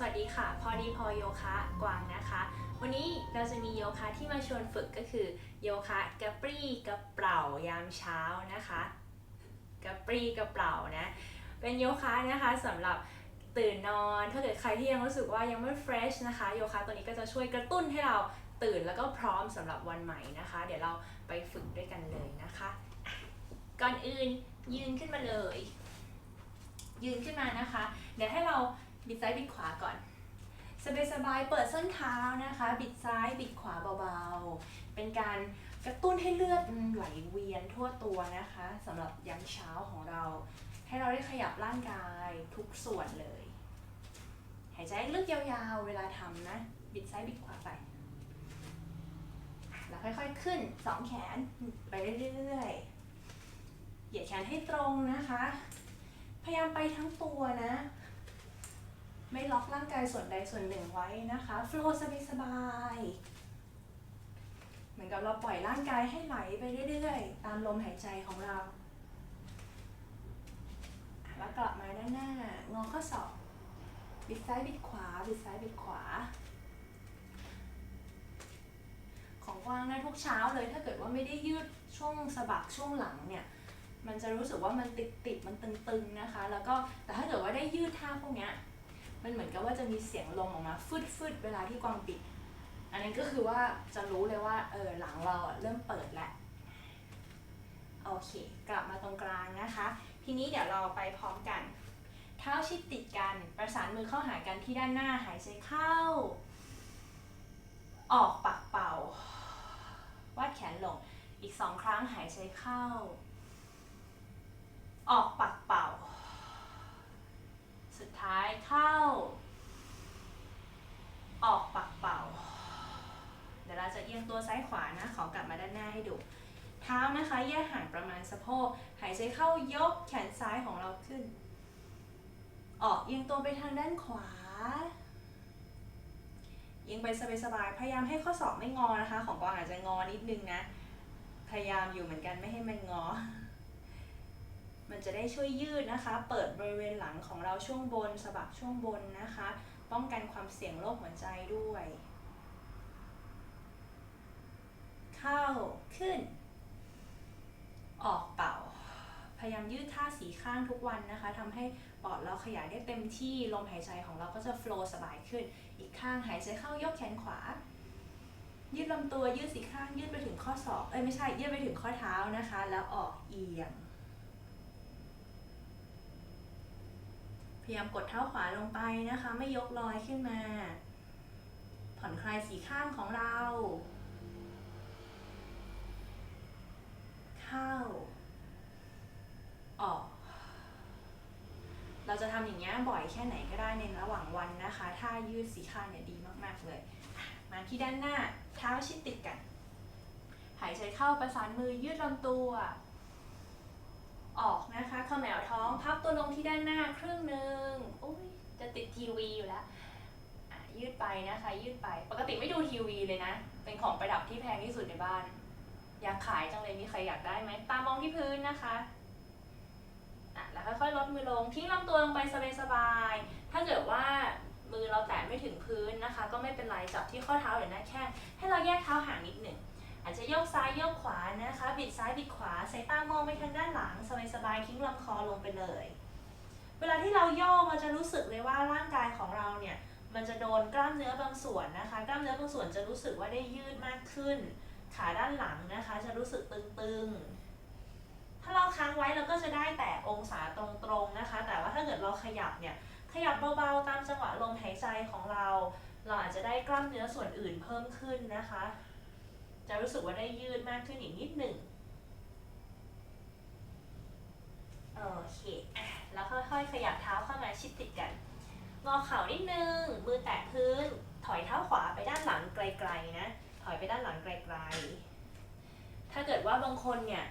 สวัสดีค่ะ พอดีพอโยคะกวางนะคะ วันนี้เราจะมีโยคะที่มาชวนฝึกก็คือโยคะกระปรี้กระเปร่ายามเช้านะคะกระปรี้กระเปร่านะเป็นโยคะนะคะสำหรับตื่นนอนถ้าเกิดใครที่ยังรู้สึกว่ายังไม่เฟรชนะคะโยคะตัวนี้ก็จะช่วยกระตุ้นให้เราตื่นแล้วก็พร้อมสำหรับวันใหม่นะคะ เดี๋ยวเราไปฝึกด้วยกันเลยนะคะ ก่อนอื่นยืนขึ้นมาเลย ยืนขึ้นมานะคะ เดี๋ยวให้เรา บิดซ้ายบิดขวาก่อน สบายๆ เปิดส้นเท้านะคะ บิดซ้ายบิดขวาเบาๆ เป็นการกระตุ้นให้เลือดไหลเวียนทั่วตัวนะคะสำหรับยามเช้าของเรา ให้เราได้ขยับร่างกายทุกส่วนเลย หายใจลึกยาวๆ เวลาทำนะ บิดซ้ายบิดขวาไปแล้วค่อยๆขึ้นสองแขนไปเรื่อยๆ เหยียดแขนให้ตรงนะคะ พยายามไปทั้งตัวนะ ไม่ล็อกร่างกายส่วนใดส่วนหนึ่งไว้นะคะโฟลว์สบายเหมือนกับเราปล่อยร่างกายให้ไหลไปเรื่อยๆ ตามลมหายใจของเรา แล้วกลับมาด้านหน้า งอข้อศอก บิดซ้ายบิดขวา บิดซ้ายบิดขวา ของกวางนะทุกเช้าเลย ถ้าเกิดว่าไม่ได้ยืดช่วงสะบักช่วงหลังเนี่ย มันจะรู้สึกว่ามันติดติดๆมันตึงๆนะคะ แล้วก็แต่ถ้าเกิดว่าได้ยืดท่าพวกเนี้ย มันเหมือนกับว่าจะมีเสียงลมออกมาฟึดฟึดๆเวลาที่กวางปิด อันนั้นก็คือว่าจะรู้เลยว่าเออหลังเราเริ่มเปิดแล้วโอเค กลับมาตรงกลางนะคะ ทีนี้เดี๋ยวเราไปพร้อมกัน เท้าชิดติดกัน ประสานมือเข้าหากันที่ด้านหน้าหายใจเข้า ออกปากเป่า วาดแขนลง อีกสองครั้งหายใจเข้า ออกปากเป่า ท้ายเข้า ออกปากเป่า เดี๋ยวเราจะเอียงตัวซ้ายขวานะ ขอกลับมาด้านหน้าให้ดู เท้านะคะ แยกห่างประมาณสะโพก หายใจเข้ายกแขนซ้ายของเราขึ้น ออกเอียงตัวไปทางด้านขวาเอียงไปสบายๆ พยายามให้ข้อศอกไม่งอนะคะ ของกวางอาจจะงอนิดนึงนะ พยายามอยู่เหมือนกันไม่ให้มันงอ มันจะได้ช่วยยืดนะคะ เปิดบริเวณหลังของเราช่วงบนสะบักช่วงบนนะคะ ป้องกันความเสี่ยงโรคหัวใจด้วย เข้าขึ้น ออกเป่า พยายามยืดท่าสีข้างทุกวันนะคะทำให้ปอดเราขยายได้เต็มที่ลมหายใจของเราก็จะโฟลว์สบายขึ้น อีกข้างหายใจเข้ายกแขนขวายืดลำตัวยืดสีข้างยืดไปถึงข้อศอกเอ้ยไม่ใช่ยืดไปถึงข้อเท้านะคะ แล้วออกเอียง พยายามกดเท้าขวาลงไปนะคะ ไม่ยกลอยขึ้นมา ผ่อนคลายสีข้างของเรา เข้า ออก เราจะทำอย่างนี้ยบ่อยแค่ไหนก็ได้ในระหว่างวันนะคะ ถ้ายืดสีข้างเนี่ยดีมาก ๆ เลย มาที่ด้านหน้า เท้าชิดติดกัน หายใจเข้าประสานมือยืดลำตัว ออกนะคะขมวท้องพับตัวลงที่ด้านหน้าครึ่งหนึ่งอุ้ยจะติดทีวีอยู่แล้วยืดไปนะคะ ยืดไปปกติไม่ดูทีวีเลยนะ เป็นของประดับที่แพงที่สุดในบ้าน อยากขายจังเลยมีใครอยากได้ไหมตามองที่พื้นนะคะอะแล้วค่อยๆลดมือลงทิ้งลำตัวลงไปสบายๆถ้าเกิดว่ามือเราแตะไม่ถึงพื้นนะคะ ก็ไม่เป็นไรจับที่ข้อเท้าหรือหน้าแข้งให้เราแยกเท้าห่างนิดหนึ่ง อาจจะโยกซ้ายโยกขวานะคะ บิดซ้ายบิดขวาสายตามองไปทางด้านหลังสบายๆทิ้งลำคอลงไปเลย เวลาที่เราโยกมันจะรู้สึกเลยว่าร่างกายของเราเนี่ยมันจะโดนกล้ามเนื้อบางส่วนนะคะ กล้ามเนื้อบางส่วนจะรู้สึกว่าได้ยืดมากขึ้น ขาด้านหลังนะคะ จะรู้สึกตึงๆ ถ้าเราค้างไว้เราก็จะได้แต่องศาตรงๆนะคะ แต่ว่าถ้าเกิดเราขยับเนี่ยขยับเบาๆตามจังหวะลมหายใจของเรา เราอาจจะได้กล้ามเนื้อส่วนอื่นเพิ่มขึ้นนะคะ จะรู้สึกว่าได้ยืดมากขึ้นอีกนิดหนึ่งโอเคอะแล้วค่อยๆ ขยับเท้าเข้ามาชิดติดกัน งอเข่านิดนึง มือแตะพื้น ถอยเท้าขวาไปด้านหลังไกลๆนะ ถอยไปด้านหลังไกลๆ ถ้าเกิดว่าบางคนเนี่ย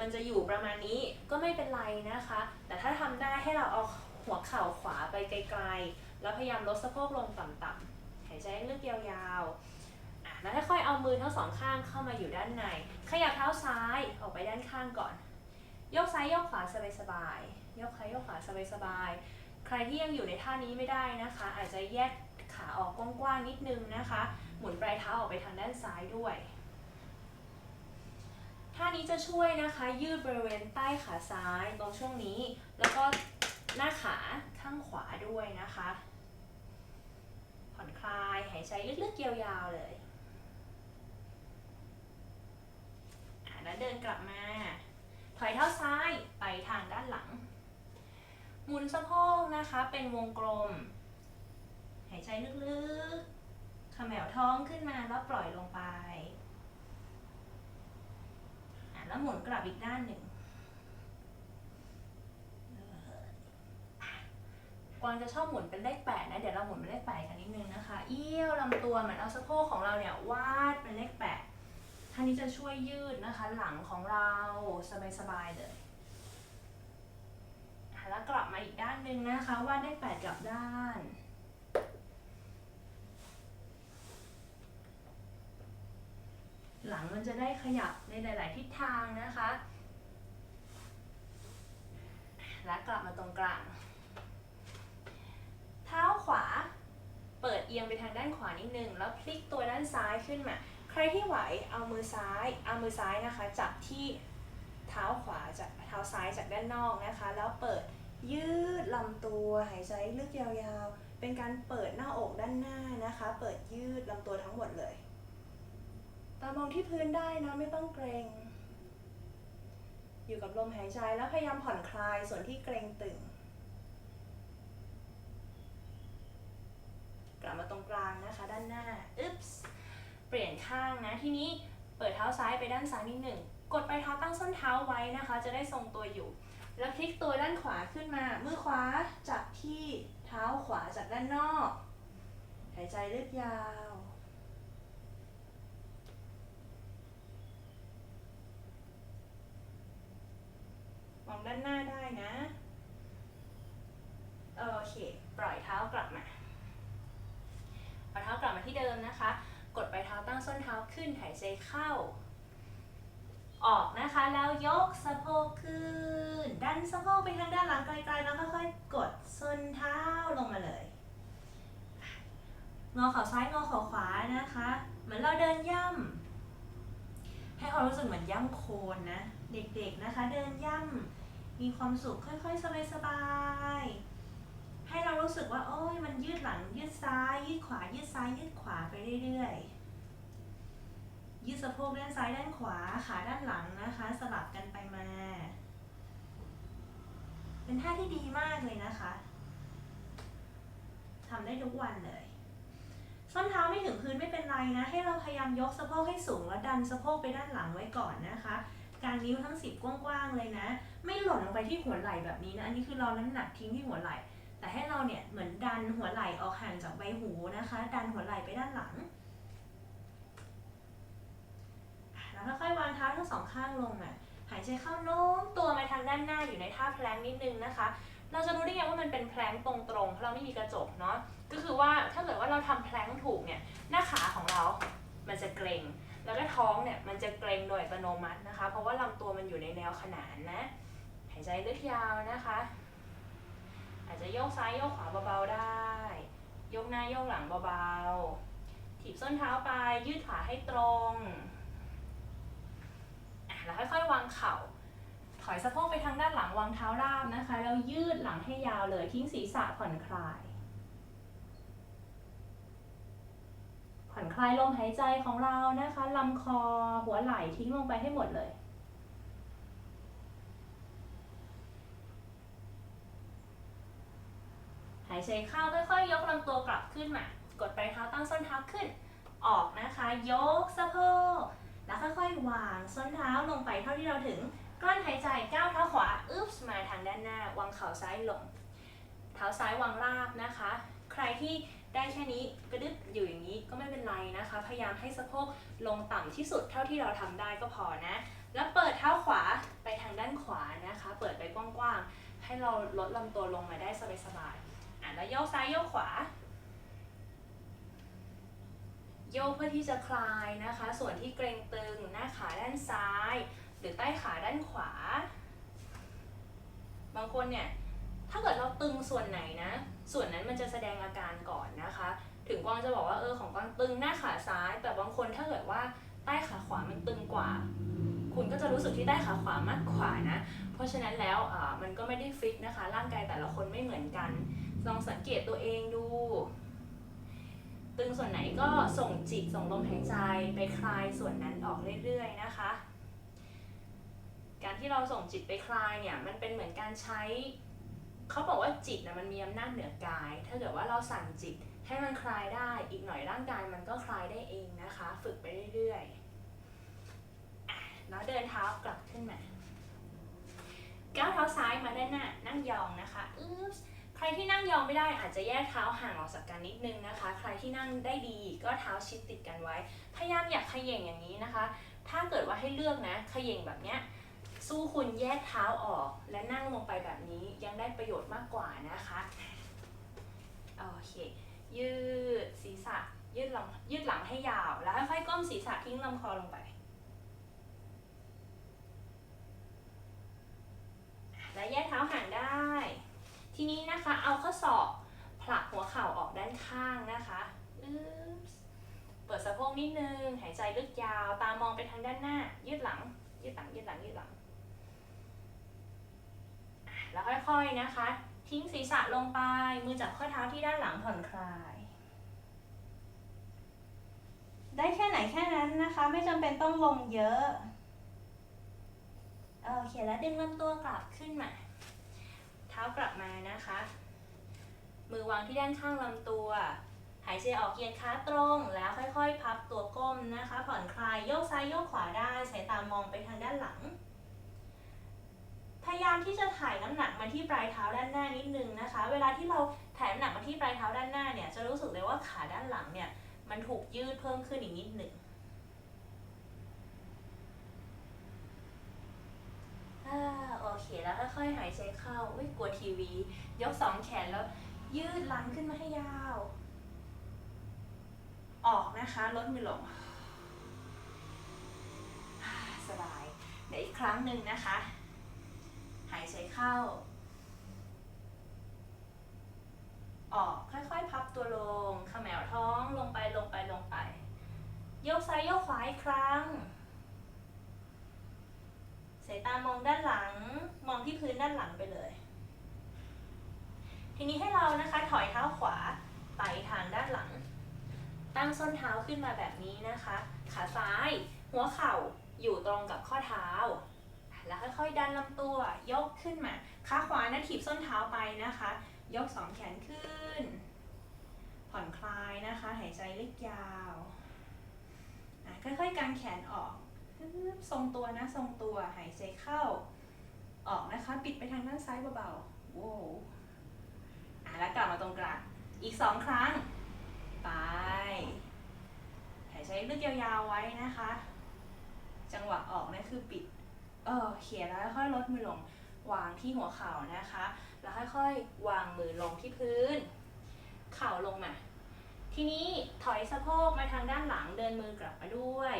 มันจะอยู่ประมาณนี้ก็ไม่เป็นไรนะคะ แต่ถ้าทำได้ให้เราเอาหัวเข่าขวาไปไกลๆ แล้วพยายามลดสะโพกลงต่ำๆ หายใจลึกยาวๆ แล้วค่อยๆเอามือทั้งสองข้างเข้ามาอยู่ด้านใน ขยับเท้าซ้ายออกไปด้านข้างก่อน ยกซ้ายยกขวาสบายๆ ยกซ้ายยกขวาสบายๆ ใครที่ยังอยู่ในท่านี้ไม่ได้นะคะ อาจจะแยกขาออกกว้างๆนิดนึงนะคะ หมุนปลายเท้าออกไปทางด้านซ้ายด้วยท่านี้จะช่วยนะคะยืดบริเวณใต้ขาซ้ายตรงช่วงนี้ แล้วก็หน้าขาข้างขวาด้วยนะคะ ผ่อนคลายหายใจลึกๆยาวๆเลยอะ แล้วเดินกลับมา ถอยเท้าซ้ายไปทางด้านหลัง หมุนสะโพกนะคะเป็นวงกลม หายใจลึกๆขมวท้องขึ้นมาแล้วปล่อยลงไป แล้วหมุนกลับอีกด้านหนึ่งกวางจะชอบหมุนเป็นเลขแปดนะ เดี๋ยวเราหมุนเป็นเลขแปดกันนิดนึงนะคะ เอี้ยวลำตัวเหมือนเอาสะโพกของเราเนี่ยวาดเป็นเลขแปด ท่านี้จะช่วยยืดนะคะหลังของเราสบายๆเลยแล้วกลับมาอีกด้านหนึ่งนะคะวาดเลขแปดกลับด้านหลังมันจะได้ขยับในหลาย ๆ ทิศทางนะคะ และกลับมาตรงกลาง เท้าขวา เปิดเอียงไปทางด้านขวานิดนึง แล้วพลิกตัวด้านซ้ายขึ้นมา ใครที่ไหวเอามือซ้ายเอามือซ้ายนะคะจับที่เท้าขวาจากเท้าซ้ายจากด้านนอกนะคะ แล้วเปิดยืดลำตัวหายใจลึกยาวๆ เป็นการเปิดหน้าอกด้านหน้านะคะ เปิดยืดลำตัวทั้งหมดเลย ตามองที่พื้นได้นะไม่ต้องเกรง อยู่กับลมหายใจแล้วพยายามผ่อนคลายส่วนที่เกรงตึง กลับมาตรงกลางนะคะด้านหน้า อึ๊บส์ ปลี่ยนข้างนะทีนี้เปิดเท้าซ้ายไปด้านซ้ายนิดหนึ่งกดปลายเท้าตั้งส้นเท้าไว้นะคะ จะได้ทรงตัวอยู่ แล้วพลิกตัวด้านขวาขึ้นมา มือขวาจับที่เท้าขวาจากด้านนอก หายใจลึกยาว มองด้านหน้าได้นะ โอเค ปล่อยเท้ากลับมาปล่อยเท้ากลับมาที่เดิมนะคะ กดปลายเท้าตั้งส้นเท้าขึ้นหายใจเข้า ออกนะคะแล้วยกสะโพกขึ้น ดันสะโพกไปทางด้านหลังไกลๆแล้วค่อยๆกดส้นเท้าลงมาเลยงอเข่าซ้ายงอเข่าขวานะคะ เหมือนเราเดินย่ำให้ความรู้สึกเหมือนย่ำโคนนะ เด็กๆนะคะ เดินย่ำมีความสุขค่อยๆ สบายๆ ให้เรารู้สึกว่าโอ้ยมันยืดหลังยืดซ้าย ยืดขวา ยืดซ้าย ยืดขวาไปเรื่อยๆ ยืดสะโพกด้านซ้ายด้านขวาขาด้านหลังนะคะ สลับกันไปมา เป็นท่าที่ดีมากเลยนะคะทำได้ทุกวันเลยส้นเท้าไม่ถึงพื้นไม่เป็นไรนะ ให้เราพยายามยกสะโพกให้สูงแล้วดันสะโพกไปด้านหลังไว้ก่อนนะคะการนิ้วทั้งสิบกว้างๆเลยนะ ไม่หล่นลงไปที่หัวไหล่แบบนี้นะ อันนี้คือเราน้ำหนักทิ้งที่หัวไหล่ แต่ให้เราเนี่ยเหมือนดันหัวไหล่ออกห่างจากใบหูนะคะ ดันหัวไหล่ไปด้านหลัง แล้วค่อยๆวางเท้าทั้งสองข้างลงอะหายใจเข้าโน้มตัวมาทางด้านหน้าอยู่ในท่าแพลงนิดนึงนะคะ เราจะรู้ได้ไงว่ามันเป็นแพลงตรงๆเพราะเราไม่มีกระจกเนาะ ก็คือว่าถ้าเกิดว่าเราทำแพลงถูกเนี่ยหน้าขาของเรา มันจะเกร็ง แล้วก็ท้องเนี่ยมันจะเกร็งโดยอัตโนมัตินะคะ เพราะว่าลำตัวมันอยู่ในแนวขนานนะ หายใจลึกยาวนะคะ อาจจะโยกซ้ายโยกขวาเบาๆได้ ยกหน้าโยกหลังเบาๆ ถีบส้นเท้าไป ยืดขาให้ตรงแล้วค่อยๆวางเข่า ถอยสะโพกไปทางด้านหลังวางเท้าราบนะคะ แล้วยืดหลังให้ยาวเลย ทิ้งศีรษะผ่อนคลาย ผ่อนคลายลมหายใจของเรานะคะลำคอหัวไหล่ทิ้งลงไปให้หมดเลยายใจเข้าค่อยๆยกลำตัวกลับขึ้นมากดปลายเท้าตั้งส้นเท้าขึ้น ออกนะคะ ยกสะโพกแล้วค่อยๆวางส้นเท้าลงไปเท่าที่เราถึงกลั้นหายใจก้าวเท้าขวาอึ๊บมาทางด้านหน้าวางเข่าซ้ายลง เท้าซ้ายวางราบนะคะ ใครที่ได้แค่นี้กระดึ๊บอยู่อย่างนี้ก็ไม่เป็นไรนะคะ พยายามให้สะโพกลงต่ำที่สุดเท่าที่เราทำได้ก็พอนะ แล้วเปิดเท้าขวาไปทางด้านขวานะคะ เปิดไปกว้างๆให้เราลดลำตัวลงมาได้สบายๆ แล้วโยกซ้ายโยกขวา โยกเพื่อที่จะคลายนะคะ ส่วนที่เกร็งตึงหน้าขาด้านซ้าย หรือใต้ขาด้านขวา บางคนเนี่ยถ้าเกิดเราตึงส่วนไหนนะ ส่วนนั้นมันจะแสดงอาการก่อนนะคะ ถึงกวางจะบอกว่าเออของกวางตึงหน้าขาซ้าย แต่บางคนถ้าเกิดว่าใต้ขาขวามันตึงกว่า คุณก็จะรู้สึกที่ใต้ขาขวามากกว่านะ เพราะฉะนั้นแล้วมันก็ไม่ได้ฟิกนะคะ ร่างกายแต่ละคนไม่เหมือนกัน ลองสังเกตตัวเองดู ตึงส่วนไหนก็ส่งจิตส่งลมหายใจไปคลายส่วนนั้นออกเรื่อยๆนะคะ การที่เราส่งจิตไปคลายเนี่ยมันเป็นเหมือนการใช้เขาบอกว่าจิตนะมันมีอำนาจเหนือกาย ถ้าเกิดว่าเราสั่งจิตให้มันคลายได้อีกหน่อยร่างกายมันก็คลายได้เองนะคะ ฝึกไปเรื่อยๆแล้วเดินเท้ากลับขึ้นมาก้าวเท้าซ้ายมาด้านหน้านั่งยองนะคะอึ๊บ ใครที่นั่งยองไม่ได้อาจจะแยกเท้าห่างออกจากกันนิดนึงนะคะ ใครที่นั่งได้ดีก็เท้าชิดติดกันไว้ พยายามอยาเขย่งอย่างนี้นะคะ ถ้าเกิดว่าให้เลือกนะเขย่งแบบเนี้ยสู้คุณแยกเท้าออกและนั่งลงไปแบบนี้ยังได้ประโยชน์มากกว่านะคะโอเค ยืดศีรษะยืดหลังยืดหลังให้ยาว แล้วค่อยๆก้มศีรษะทิ้งลำคอลงไป และแยกเท้าห่างได้ ทีนี้นะคะเอาข้อศอกผลักหัวเข่าออกด้านข้างนะคะเปิดสะโพกนิดนึง หายใจลึกยาว ตามองไปทางด้านหน้า ยืดหลัง ยืดหลัง ยืดหลัง ยืดหลัง แล้วค่อยๆนะคะ ทิ้งศีรษะลงไป มือจับข้อเท้าที่ด้านหลังผ่อนคลาย ได้แค่ไหนแค่นั้นนะคะ ไม่จำเป็นต้องลงเยอะ โอเค แล้วดึงลำตัวกลับขึ้นมา ท้ากลับมานะคะ มือวางที่ด้านข้างลำตัว หายใจออกเหยียดขาตรงแล้วค่อยๆ พับตัวก้มนะคะ ผ่อนคลายโยกซ้ายโยกขวาได้สายตามองไปทางด้านหลัง พยายามที่จะถ่ายน้ำหนักมาที่ปลายเท้าด้านหน้านิดนึงนะคะ เวลาที่เราถ่ายน้ำหนักมาที่ปลายเท้าด้านหน้าเนี่ยจะรู้สึกเลยว่าขาด้านหลังเนี่ยมันถูกยืดเพิ่มขึ้นอีกนิดหนึ่ง อ่าโอเคแล้วค่อยๆหายใจเข้าอุ้ยกลัวทีวี ยกสองแขนแล้ว ยืดหลังขึ้นมาให้ยาว ออกนะคะลดมือลงสบาย เดี๋ยวอีกครั้งหนึ่งนะคะ หายใจเข้า ออกค่อยๆ พับตัวลงขมวท้องลงไปลงไปลงไป ยกซ้ายยกขวาอีกครั้ง สายตามองด้านหลัง มองที่พื้นด้านหลังไปเลย ทีนี้ให้เรานะคะถอยเท้าขวาไปทางด้านหลัง ตั้งส้นเท้าขึ้นมาแบบนี้นะคะ ขาซ้าย หัวเข่าอยู่ตรงกับข้อเท้า แล้วค่อยๆ ดันลำตัวยกขึ้นมา ขาขวานะถีบส้นเท้าไปนะคะ ยกสองแขนขึ้น ผ่อนคลายนะคะ หายใจลึกยาว ค่อยๆกางแขนออก ทรงตัวนะทรงตัวหายใจเข้าออกนะคะ ปิดไปทางด้านซ้ายเบาๆโว้วอะแล้วกลับมาตรงกลางอีกสองครั้ง ไปหายใจลึกยาวๆไว้นะคะ จังหวะออกนะคือปิดเออเขียนแล้วค่อยลดมือลงวางที่หัวเข่านะคะ แล้วค่อยๆวางมือลงที่พื้น เข่าลงมา ทีนี้ถอยสะโพกมาทางด้านหลังเดินมือกลับมาด้วย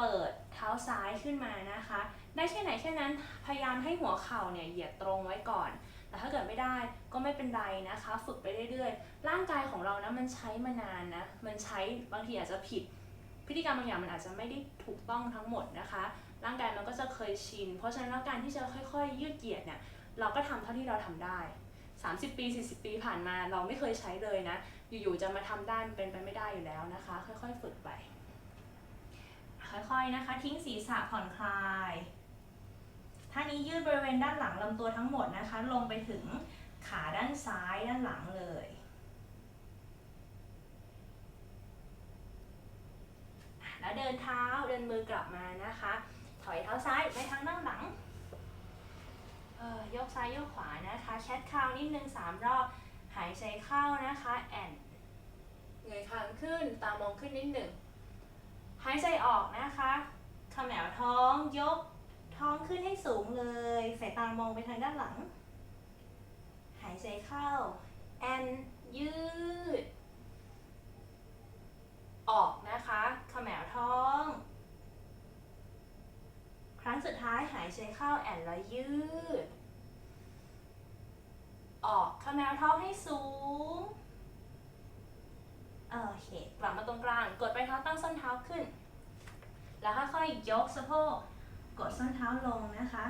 เปิดเท้าซ้ายขึ้นมานะคะ ได้แค่ไหนแค่นั้นพยายามให้หัวเข่าเนี่ยเหยียดตรงไว้ก่อน แต่ถ้าเกิดไม่ได้ก็ไม่เป็นไรนะคะ ฝึกไปเรื่อยๆ ร่างกายของเรานะมันใช้มานานนะมันใช้บางทีอาจจะผิด พฤติกรรมบางอย่างมันอาจจะไม่ได้ถูกต้องทั้งหมดนะคะ ร่างกายมันก็จะเคยชิน เพราะฉะนั้นแล้วการที่จะค่อยๆ ยืดเหยียดเนี่ยเราก็ทำเท่าที่เราทำได้ 30 ปี 40 ปีผ่านมาเราไม่เคยใช้เลยนะ อยู่ๆจะมาทำได้มันเป็นไปไม่ได้อยู่แล้วนะคะ ค่อยๆ ฝึกไป ค่อยๆนะคะ ทิ้งศีรษะผ่อนคลายท่านี้ยืดบริเวณด้านหลังลำตัวทั้งหมดนะคะ ลงไปถึงขาด้านซ้ายด้านหลังเลย แล้วเดินเท้าเดินมือกลับมานะคะ ถอยเท้าซ้ายไปทางด้านหลังเออยกซ้ายยกขวานะคะแชทคาวนิดนึงสามรอบ หายใจเข้านะคะ แอนเงยคางขึ้นตามองขึ้นนิดหนึ่ง หายใจออกนะคะขมวท้องยกท้องขึ้นให้สูงเลย สายตามองไปทางด้านหลัง หายใจเข้า แอนยืด ออกนะคะขมวท้อง ครั้งสุดท้ายหายใจเข้าแอนแล้วยืด ออกขมวท้องให้สูง โอเค กลับมาตรง กดไปเท้าตั้งส้นเท้าขึ้น แล้วค่อยๆยกสะโพกกดส้นเท้าลงนะคะ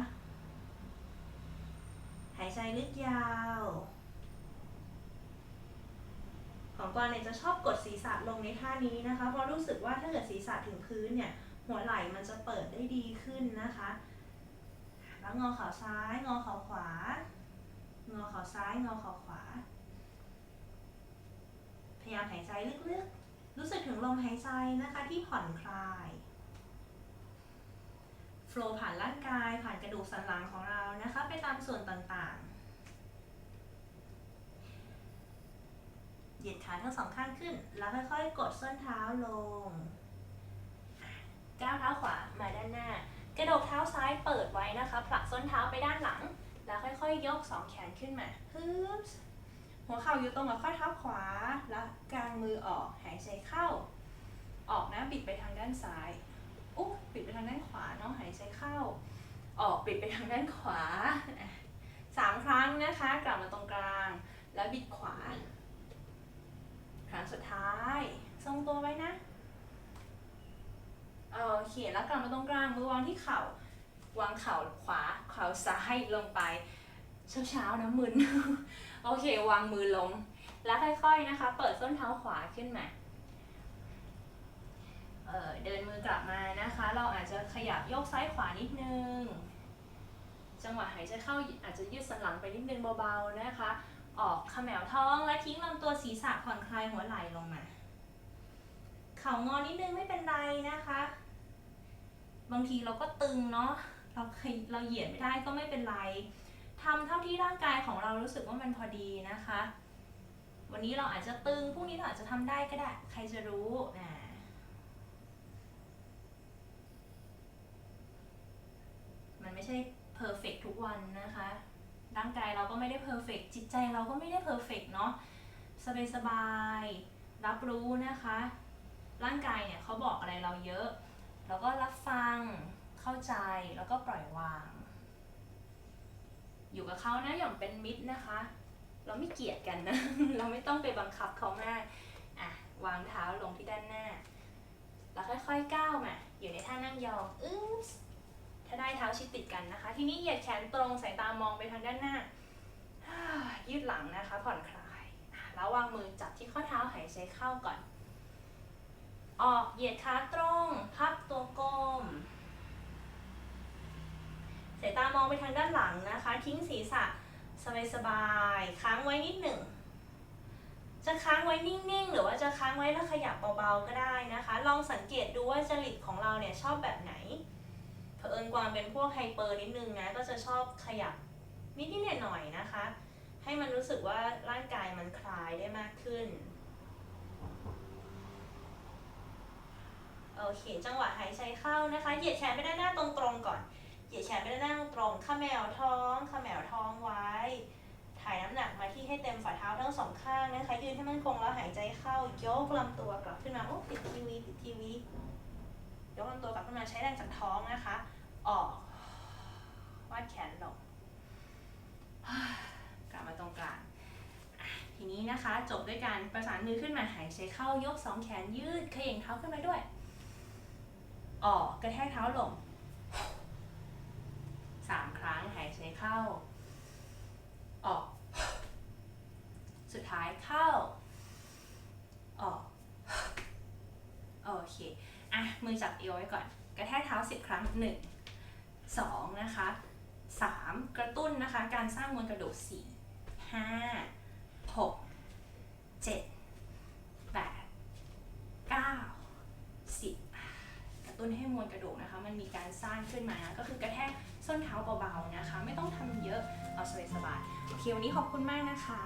หายใจลึกยาว ของกวางเนี่ยจะชอบกดศีรษะลงในท่านี้นะคะ เพราะรู้สึกว่าถ้าเกิดศีรษะถึงพื้นเนี่ย หัวไหล่มันจะเปิดได้ดีขึ้นนะคะ แล้วงอเข่าซ้าย งอเข่าขวา งอเข่าซ้าย งอเข่าขวา พยายามหายใจลึกๆ รู้สึกถึงลมหายใจนะคะที่ผ่อนคลายโฟล์ผ่านร่างกายผ่านกระดูกสันหลังของเรานะคะ ไปตามส่วนต่างๆ เหยียดขาทั้งสองข้างขึ้น แล้วค่อยๆ กดส้นเท้าลง ก้าวเท้าขวามาด้านหน้า กระดกเท้าซ้ายเปิดไว้นะคะ ผลักส้นเท้าไปด้านหลัง แล้วค่อยๆ ยกสองแขนขึ้นมาฮึบ หัวเข่าอยู่ตรงกับข้อเท้าขวา แล้วกางมือออก หายใจเข้า ออกนะบิดไปทางด้านซ้ายอุ๊บปิดไปทางด้านขวาเนาะหายใจเข้า ออกปิดไปทางด้านขวาสามครั้งนะคะ กลับมาตรงกลาง แล้วบิดขวา ครั้งสุดท้าย ทรงตัวไว้นะโอเคแล้วกลับมาตรงกลางมือวางที่เข่าวางเข่าขวาเข่าซ้ายลงไป เช้าๆนะมึน โอเค วางมือลง แล้วค่อยๆนะคะ เปิดส้นเท้าขวาขึ้นมาเเดินมือกลับมานะคะ เราอาจจะขยับโยกซ้ายขวานิดนึง จังหวะหายใจเข้าอาจจะยืดสันหลังไปนิดนึงเบาๆนะคะ ออกขมวท้องและทิ้งลำตัวศีรษะผ่อนคลายหัวไหล่ลงมา เข่างอนิดนึงไม่เป็นไรนะคะ บางทีเราก็ตึงเนาะ เราเคยเราเหยียดไม่ได้ก็ไม่เป็นไร ทำเท่าที่ร่างกายของเรารู้สึกว่ามันพอดีนะคะ วันนี้เราอาจจะตึงพรุ่งนี้เราอาจจะทำได้ก็ได้ ใครจะรู้อ่ามันไม่ใช่เพอร์เฟกทุกวันนะคะ ร่างกายเราก็ไม่ได้เพอร์เฟกจิตใจเราก็ไม่ได้เพอร์เฟกเนาะสบายสบายๆรับรู้นะคะ ร่างกายเนี่ยเขาบอกอะไรเราเยอะเราก็รับฟังเข้าใจแล้วก็ปล่อยวาง อยู่กับเขานะอย่างเป็นมิตรนะคะ เราไม่เกลียดกันนะ เราไม่ต้องไปบังคับเขามากอะวางเท้าลงที่ด้านหน้า แล้วค่อยๆก้าวมา อยู่ในท่านั่งยองอึ้งถ้าได้เท้าชิดติดกันนะคะ ทีนี้เหยียดแขนตรงสายตามองไปทางด้านหน้า ยืดหลังนะคะ ผ่อนคลายแล้ววางมือจับที่ข้อเท้าหายใจเข้าก่อน ออกเหยียดขาตรง พับตัวกม สายตามองไปทางด้านหลังนะคะ ทิ้งศีรษะสบายๆค้างไว้นิดหนึ่ง จะค้างไว้นิ่งๆ หรือว่าจะค้างไว้แล้วขยับเบาๆ ก็ได้นะคะ ลองสังเกตดูว่าจริตของเราเนี่ยชอบแบบไหน เผอิญกวางเป็นพวกไฮเปอร์นิดนึงนะ ก็จะชอบขยับนิดนิดหน่อยๆนะคะ ให้มันรู้สึกว่าร่างกายมันคลายได้มากขึ้นโอเค จังหวะหายใจเข้านะคะ เหยียดแขนไปด้านหน้าตรงๆก่อน เหยียดแขนไปด้านหน้าตรงๆขมวท้องขมวท้องไว้ ถ่ายน้ำหนักมาที่ให้เต็มฝ่าเท้าทั้งสองข้างนะคะยืนให้มั่นคงแล้วหายใจเข้ายกลำตัวกลับขึ้นมาโอ้ติดทีวีติดทีวียกลำตัวกลับขึ้นมาใช้แรงจากท้องนะคะ ออกวาดแขนลงกลับมาตรงกลางทีนี้นะคะจบด้วยการประสานมือขึ้นมาหายใจเข้ายกสองแขนยืดเขย่งเท้าขึ้นมาด้วย ออกกระแทกเท้าลง สามครั้งหายใจเข้า ออก สุดท้ายเข้า ออก โอเค อะ มือจับเอวไว้ก่อน กระแทกเท้าสิบครั้งหนึ่งสองนะคะสามกระตุ้นนะคะ การสร้างมวลกระดูกสี่ห้าหกเจ็ดแปดเก้าสิบกระตุ้นให้มวลกระดูกนะคะ มันมีการสร้างขึ้นมานะก็คือกระแทก ส้นเท้าเบาๆนะคะ ไม่ต้องทำเยอะเอาสบายๆโอเควันนี้ขอบคุณมากนะคะ